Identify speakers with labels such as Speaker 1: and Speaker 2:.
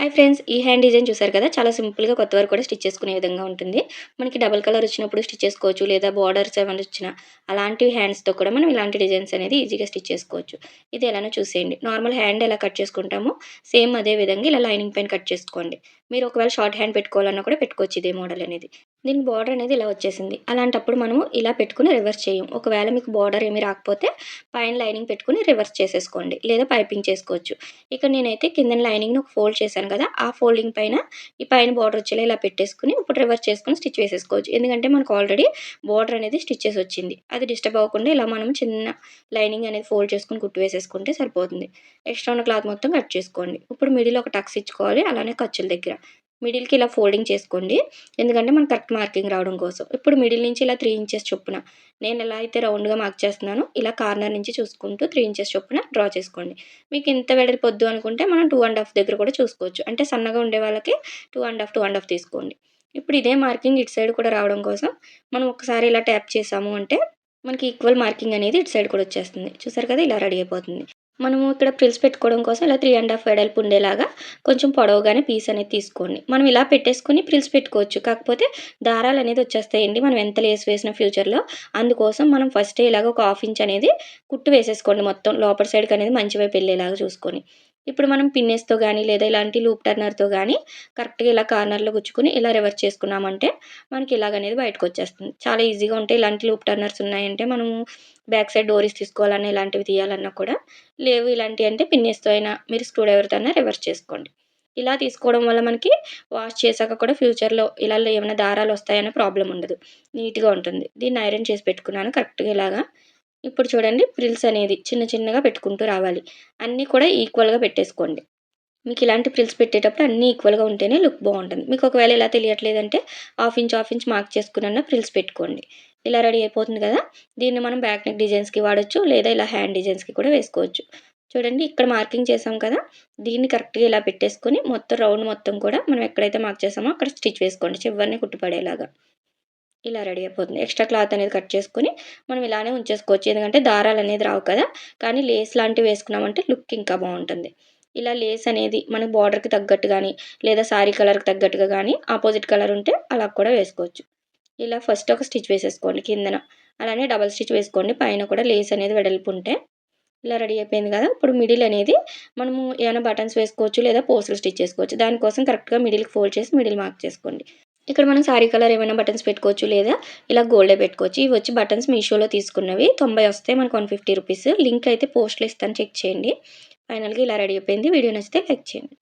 Speaker 1: Hi friends ఈ hand design చూసారు కదా? చాలా సింపుల్గా కొత్త వరకు కూడా స్టిచ్ చేసుకునే విధంగా ఉంటుంది. మనకి డబల్ కలర్ వచ్చినప్పుడు స్టిచ్ చేసుకోవచ్చు లేదా బార్డర్స్ ఏమైనా వచ్చిన అలాంటి హ్యాండ్స్తో కూడా మనం ఇలాంటి డిజైన్స్ అనేది ఈజీగా స్టిచ్ చేసుకోవచ్చు. ఇది ఎలానో చూసేయండి. నార్మల్ హ్యాండ్ ఎలా కట్ చేసుకుంటామో సేమ్ అదే విధంగా ఇలా లైనింగ్ పైన కట్ చేసుకోండి. మీరు ఒకవేళ షార్ట్ హ్యాండ్ పెట్టుకోవాలన్నా కూడా పెట్టుకోవచ్చు ఇదే మోడల్ అనేది. దీని బార్డర్ అనేది ఇలా వచ్చేసింది. అలాంటప్పుడు మనము ఇలా పెట్టుకుని రివర్స్ చేయం. ఒకవేళ మీకు బార్డర్ ఏమి రాకపోతే పైన లైనింగ్ పెట్టుకుని రివర్స్ చేసేసుకోండి. లేదా పైపింగ్ చేసుకోవచ్చు. ఇక్కడ నేనైతే కింద లైనింగ్ని ఒక ఫోల్డ్ చేశాను కదా ఆ ఫోల్డింగ్ పైన ఈ పైన బార్డర్ వచ్చేలా ఇలా పెట్టేసుకుని ఇప్పుడు రివర్స్ చేసుకుని స్టిచ్ వేసేసుకోవచ్చు. ఎందుకంటే మనకు ఆల్రెడీ బార్డర్ అనేది స్టిచ్చెస్ వచ్చింది. అది డిస్టర్బ్ అవ్వకుండా ఇలా మనం చిన్న లైనింగ్ అనేది ఫోల్డ్ చేసుకుని కుట్టు వేసేసుకుంటే సరిపోతుంది. ఎక్స్ట్రా ఉన్న క్లాత్ మొత్తం కట్ చేసుకోండి. ఇప్పుడు మిడిల్ ఒక టక్స్ ఇచ్చుకోవాలి. అలానే ఖర్చుల దగ్గర. మిడిల్కి ఇలా ఫోల్డింగ్ చేసుకోండి. ఎందుకంటే మనం కరెక్ట్ మార్కింగ్ రావడం కోసం. ఇప్పుడు మిడిల్ నుంచి ఇలా త్రీ ఇంచెస్ చొప్పున నేను ఎలా అయితే రౌండ్గా మార్క్ చేస్తున్నానో ఇలా కార్నర్ నుంచి చూసుకుంటూ త్రీ ఇంచెస్ చొప్పున డ్రా చేసుకోండి. మీకు ఇంత వెడల్పొద్దు అనుకుంటే మనం టూ అండ్ హాఫ్ దగ్గర కూడా చూసుకోవచ్చు. అంటే సన్నగా ఉండే వాళ్ళకి two and half two and half తీసుకోండి. ఇప్పుడు ఇదే మార్కింగ్ ఇటు సైడ్ కూడా రావడం కోసం మనం ఒకసారి ఇలా ట్యాప్ చేసాము అంటే మనకి ఈక్వల్ మార్కింగ్ అనేది ఇటు సైడ్ కూడా వచ్చేస్తుంది. చూసారు కదా? ఇలా రెడీ అయిపోతుంది. మనము ఇక్కడ ప్రిల్స్ పెట్టుకోవడం కోసం ఇలా త్రీ అండ్ హాఫ్ వెడల్పు ఉండేలాగా కొంచెం పొడవుగానే పీస్ అనేది తీసుకోండి. మనం ఇలా పెట్టేసుకొని ప్రిల్స్ పెట్టుకోవచ్చు. కాకపోతే దారాలు అనేది వచ్చేస్తాయండి. మనం ఎంత లేస్ వేసిన ఫ్యూచర్లో అందుకోసం మనం ఫస్ట్ ఇలాగ ఒక హాఫ్ ఇంచ్ అనేది కుట్టు వేసేసుకోండి. మొత్తం లోపల సైడ్కి అనేది మంచి వైపు వెళ్ళేలాగా చూసుకొని. ఇప్పుడు మనం పిన్నెస్తో కానీ లేదా ఇలాంటి లూప్ టర్నర్తో కానీ కరెక్ట్గా ఇలా కార్నర్లో గుచ్చుకుని ఇలా రివర్స్ చేసుకున్నామంటే మనకి ఇలాగనేది బయటకు వచ్చేస్తుంది చాలా ఈజీగా ఉంటాయి ఇలాంటి లూప్ టర్నర్స్ ఉన్నాయంటే మనము బ్యాక్ సైడ్ డోరీస్ తీసుకోవాలన్నా ఇలాంటివి తీయాలన్నా కూడా లేవు ఇలాంటివి అంటే పిన్నెస్తో అయినా మీరు స్క్రూ డ్రైవర్తో అయినా రివర్స్ చేసుకోండి. ఇలా తీసుకోవడం వల్ల మనకి వాష్ చేశాక కూడా ఫ్యూచర్లో ఇలా ఏమైనా దారాలు వస్తాయనే ప్రాబ్లం ఉండదు. నీట్గా ఉంటుంది. దీన్ని ఐరన్ చేసి పెట్టుకున్నాను. కరెక్ట్గా ఇలాగా ఇప్పుడు చూడండి ప్రిల్స్ అనేది చిన్న చిన్నగా పెట్టుకుంటూ రావాలి. అన్నీ కూడా ఈక్వల్గా పెట్టేసుకోండి. మీకు ఇలాంటి ప్రిల్స్ పెట్టేటప్పుడు అన్నీ ఈక్వల్గా ఉంటేనే లుక్ బాగుంటుంది. మీకు ఒకవేళ ఇలా తెలియట్లేదంటే half inch half inch mark చేసుకున్న ప్రిల్స్ పెట్టుకోండి. ఇలా రెడీ అయిపోతుంది కదా? దీన్ని మనం బ్యాక్ నెక్ డిజైన్స్కి వాడచ్చు లేదా ఇలా హ్యాండ్ డిజైన్స్కి కూడా వేసుకోవచ్చు. చూడండి ఇక్కడ మార్కింగ్ చేసాం కదా? దీన్ని కరెక్ట్గా ఇలా పెట్టేసుకొని మొత్తం రౌండ్ మొత్తం కూడా మనం ఎక్కడైతే మార్క్ చేసామో అక్కడ స్టిచ్ వేసుకోండి చివరిని కుట్టుపడేలాగా. ఇలా రెడీ అయిపోతుంది. ఎక్స్ట్రా క్లాత్ అనేది కట్ చేసుకొని మనం ఇలానే ఉంచేసుకోవచ్చు. ఎందుకంటే దారాలు అనేది రావు కదా. కానీ లేస్ లాంటివి వేసుకున్నామంటే లుక్ ఇంకా బాగుంటుంది. ఇలా లేస్ అనేది మన బార్డర్కి తగ్గట్టు కానీ లేదా శారీ కలర్కి తగ్గట్టుగా కానీ ఆపోజిట్ కలర్ ఉంటే అలా కూడా వేసుకోవచ్చు. ఇలా ఫస్ట్ ఒక స్టిచ్ వేసేసుకోండి కిందన. అలానే డబల్ స్టిచ్ వేసుకోండి. పైన కూడా లేస్ అనేది వెడల్పు ఉంటే ఇలా రెడీ అయిపోయింది కదా. ఇప్పుడు మిడిల్ అనేది మనము ఏమైనా బటన్స్ వేసుకోవచ్చు లేదా పోస్టులు స్టిచ్ చేసుకోవచ్చు దానికోసం కరెక్ట్గా మిడిల్కి ఫోల్డ్ చేసి మిడిల్ మార్క్ చేసుకోండి. ఇక్కడ మనం సారీ కలర్ ఏమైనా బటన్స్ పెట్టుకోవచ్చు లేదా ఇలా గోల్డే పెట్టుకోవచ్చు. ఇవి వచ్చి బటన్స్ మీషోలో తీసుకున్నవి. తొంభై వస్తాయి మనకు వన్ ఫిఫ్టీ రూపీస్. లింక్ అయితే పోస్ట్లో ఇస్తాను. చెక్ చేయండి. ఫైనల్గా ఇలా రెడీ అయిపోయింది. వీడియో నచ్చితే లైక్ చేయండి.